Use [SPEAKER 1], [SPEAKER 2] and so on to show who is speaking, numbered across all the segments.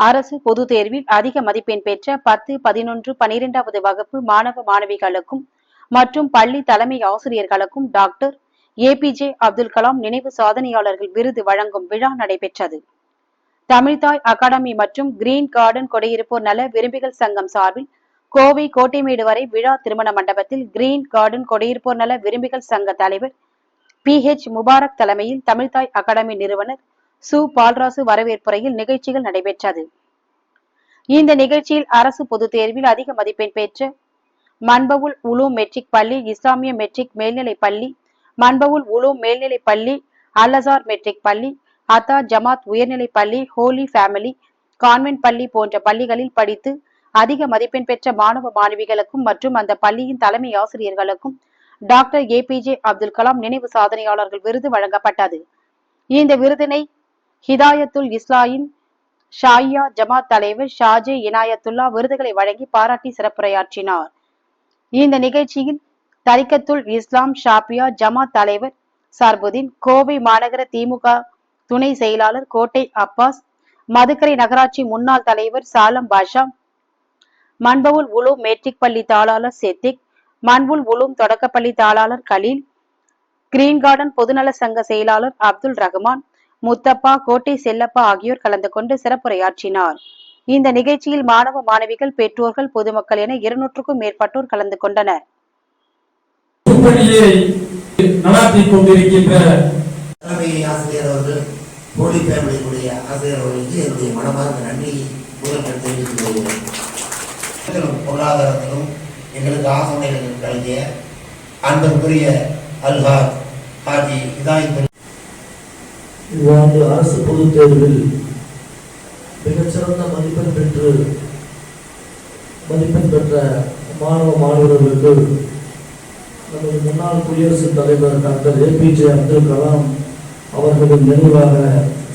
[SPEAKER 1] அரசு பொதுத் தேர்வில் அதிக மதிப்பெண் பெற்ற பத்து பதினொன்று பனிரெண்டாவது வகுப்பு மாணவ மாணவிகளுக்கும் மற்றும் பள்ளி தலைமை ஆசிரியர்களுக்கும் டாக்டர் ஏபிஜே அப்துல் கலாம் நினைவு சாதனையாளர்கள் விருது வழங்கும் விழா நடைபெற்றது. தமிழ்தாய் அகாடமி மற்றும் கிரீன் கார்டன் கொடியிருப்போர் நல விரும்பிகள் சங்கம் சார்பில் கோவை கோட்டைமேடு வரை விழா திருமண மண்டபத்தில் கிரீன் கார்டன் கொடியிருப்போர் நல விரும்பிகள் சங்க தலைவர் பி ஹெச் முபாரக் தலைமையில் தமிழ்தாய் அகாடமி நிறுவனர் சு பால்ராசு வரவேற்புரையில் நிகழ்ச்சிகள் நடைபெற்றது. இந்த நிகழ்ச்சியில் அரசு பொதுத் தேர்வில் அதிக மதிப்பெண் பெற்ற மண்பவுல் உலு மெட்ரிக் பள்ளி இஸ்லாமிய மெட்ரிக் மேல்நிலைப் பள்ளி மண்பவுல் உலு மேல்நிலைப் பள்ளி அல்லசார் மெட்ரிக் பள்ளி அத்தா ஜமாத் உயர்நிலைப் பள்ளி ஹோலி ஃபேமிலி கான்வென்ட் பள்ளி போன்ற பள்ளிகளில் படித்து அதிக மதிப்பெண் பெற்ற மாணவ மாணவிகளுக்கும் மற்றும் அந்த பள்ளியின் தலைமை ஆசிரியர்களுக்கும் டாக்டர் ஏபிஜே அப்துல் கலாம் நினைவு சாதனையாளர்கள் விருது வழங்கப்பட்டது. இந்த விருதினை ஹிதாயத்துல் இஸ்லாயின் ஷாயியா ஜமாத் தலைவர் ஷாஜே இனாயத்துல்லா விருதுகளை வழங்கி பாராட்டி சிறப்புரையாற்றினார். இந்த நிகழ்ச்சியில் தரிக்கத்துல் இஸ்லாம் ஷாபியா ஜமாத் தலைவர் சார்புதீன் கோவை மாநகர திமுக துணை செயலாளர் கோட்டை அப்பாஸ் மதுக்கரை நகராட்சி முன்னாள் தலைவர் சாலம் பாஷா மண்பவுல் உலு மேட்ரிக் பள்ளி தாளாளர் செத்திக் மண்புல் உலும் தொடக்கப்பள்ளி தாளாளர் கலீல் கிரீன் கார்டன் பொதுநல சங்க செயலாளர் அப்துல் ரஹ்மான் முத்தப்பா கோட்டை செல்லப்பா ஆகியோர் கலந்து கொண்டு சிறப்புரையாற்றினார். இந்த நிகழ்ச்சியில் மாணவ மாணவிகள் பெற்றோர்கள் பொதுமக்கள் என இருநூற்றுக்கும் மேற்பட்டோர் கலந்து கொண்டனர்.
[SPEAKER 2] பணியை நடாத்திக் கொண்டிருக்கின்ற
[SPEAKER 3] தலைமை ஆசிரியர் அவர்கள் போலி ஃபேமிலியினுடைய ஆசிரியர் அவர்களுக்கு என்னுடைய மனமார்ந்த நன்றி முதல்வர் தெரிவித்துக் கொள்கிறேன் பொருளாதாரத்திலும் எங்களுக்கு ஆசனைகள் வழங்கிய அன்புக்குரிய அல்ஹாத் ஹாஜி இதாயத்
[SPEAKER 4] இவ்வாண்டு அரசு பொதுத் தேர்வில் மிகச்சிறந்த மதிப்பெண் பெற்று மதிப்பெண் பெற்ற மாணவ மாணவர்களுக்கு நமது முன்னாள் குடியரசுத் தலைவர் டாக்டர் ஏபிஜே அப்துல் கலாம் அவர்களின் நினைவாக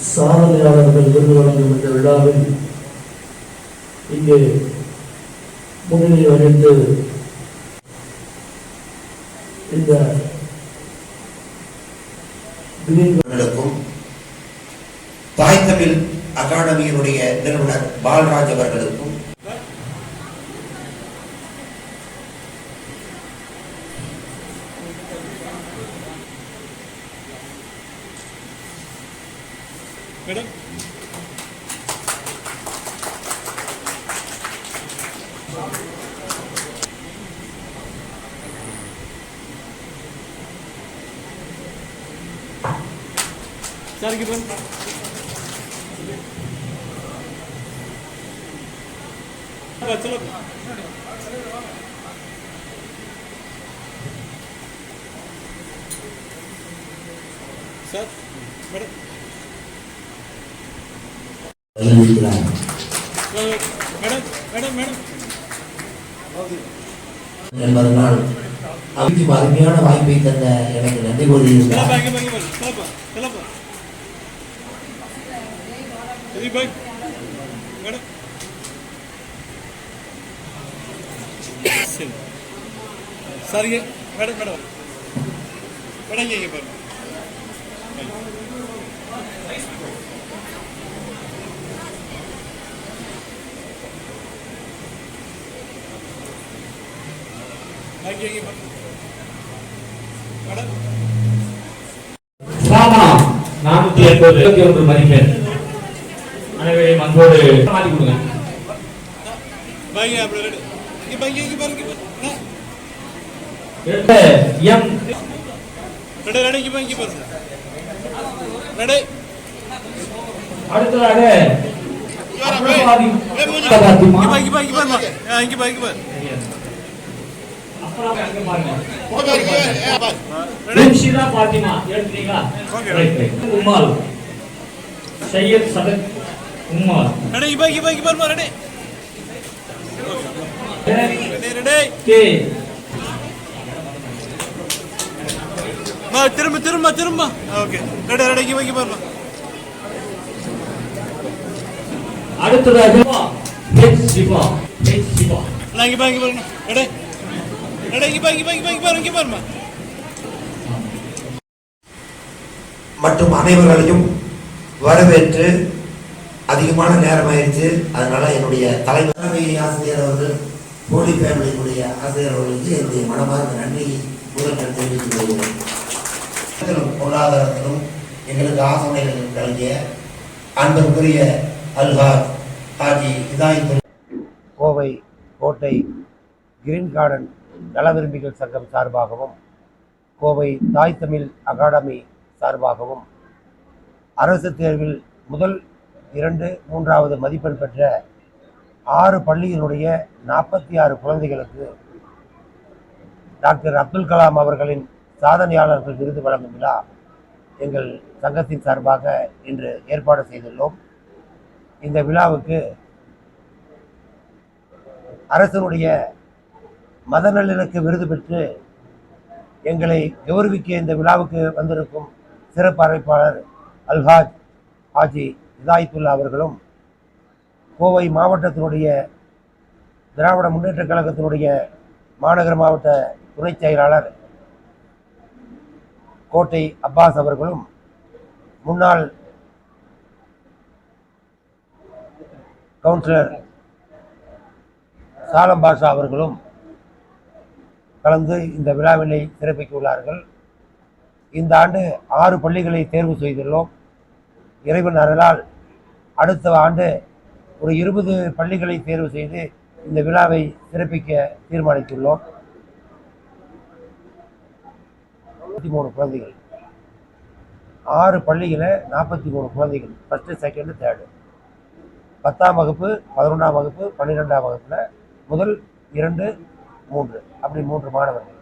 [SPEAKER 4] சாதனையாளர்கள் விருது வழங்கும் இந்த விழாவில் இங்கே முன்னிலை வகித்து இந்த
[SPEAKER 3] நடக்கும் தாய் தமிழ் அகாடமியினுடைய நிறுவனர் பால்ராஜ் அவர்களுக்கும்
[SPEAKER 2] மேடம். சார் இங்க பாருங்க ஆ, சொல்லுங்க sir madam madam madam madam
[SPEAKER 3] என்பதனால் அவருக்கு அருமையான வாய்ப்பை தந்த எனக்கு நன்றி கூறியிருந்தார்
[SPEAKER 2] Kelapa, சரிங்க சரிங்க மேடம் மேடம். மேடம். இங்கே
[SPEAKER 5] பாருங்க நானூத்தி எண்பது இருபத்தி ஒன்று மதிப்பெண். அனைவரையும் அன்போடு மாற்றி கொடுங்க. அடுத்ததாக?
[SPEAKER 2] Eh? Eh,
[SPEAKER 5] உம்மால் சையத் சதக் உம்மால்?
[SPEAKER 2] திரும்ப திரும்ப திரும்ப. ஓகே. ரெடி ரெடி கிவ கிவ
[SPEAKER 5] அடுத்ததாக ஹெச் சிவா ஹெச் சிவா
[SPEAKER 2] நான் இங்க பாருங்க பாருங்க ரெடி. ரெடி இங்க பாருங்க பாருங்க பாருங்க பாருங்க பாருங்க
[SPEAKER 3] மற்றும் அனைவர்களையும் வரவேற்று அதிகமான நேரம் ஆயிடுச்சு. அதனால என்னுடைய தலைவர் தலைமை ஆசிரியர் அவர்கள் போலி ஃபேமிலியினுடைய ஆசிரியர் அவர்களுக்கு என்னுடைய மனமார்ந்த நன்றியை முதல் தெரிவித்துக் கொள்கிறேன். பொருளாதாரத்திலும் எங்களுக்கு ஆசனைகள் கலங்கிய அன்பிற்குரிய அல்ஹாஜ் ஹாஜி இதாயத்து
[SPEAKER 6] கோவை கோட்டை கிரீன் கார்டன் நல விரும்பிகள் சங்கம் சார்பாகவும் கோவை தாய் தமிழ் அகாடமி சார்பாகவும் அரசு தேர்வில் முதல் இரண்டு மூன்றாவது மதிப்பெண் பெற்ற ஆறு பள்ளியினுடைய நாற்பத்தி ஆறு குழந்தைகளுக்கு டாக்டர் அப்துல் கலாம் அவர்களின் சாதனையாளர்கள் விருது வழங்கும் விழா எங்கள் சங்கத்தின் சார்பாக இன்று ஏற்பாடு செய்துள்ளோம். இந்த விழாவுக்கு அரசனுடைய மத விருது பெற்று எங்களை கௌரவிக்க இந்த விழாவுக்கு வந்திருக்கும் சிறப்பு அழைப்பாளர் அல்ஹாஜ் ஹாஜி இதாயத்துல்லா அவர்களும் கோவை மாவட்டத்தினுடைய திராவிட முன்னேற்றக் கழகத்தினுடைய மாநகர மாவட்ட துணைச் செயலாளர் கோட்டை அப்பாஸ் அவர்களும் முன்னாள் கவுன்சிலர் சாலம் பாஷா அவர்களும் கலந்து இந்த விழாவினை சிறப்பிக்க உள்ளார்கள் இந்த ஆண்டு ஆறு பள்ளிகளை தேர்வு செய்துள்ளோம். இறைவன் அருளால் அடுத்த ஆண்டு ஒரு இருபது பள்ளிகளை தேர்வு செய்து இந்த விழாவை சிறப்பிக்க தீர்மானித்துள்ளோம். நாற்பத்தி மூணு குழந்தைகள். ஆறு பள்ளியில் நாற்பத்தி மூணு குழந்தைகள். ஃபஸ்ட்டு செகண்டு தேர்டு பத்தாம் வகுப்பு பதினொன்றாம் வகுப்பு பன்னிரெண்டாம் வகுப்பில் முதல் இரண்டு மூன்று. அப்படி மூன்று மாணவர்கள்.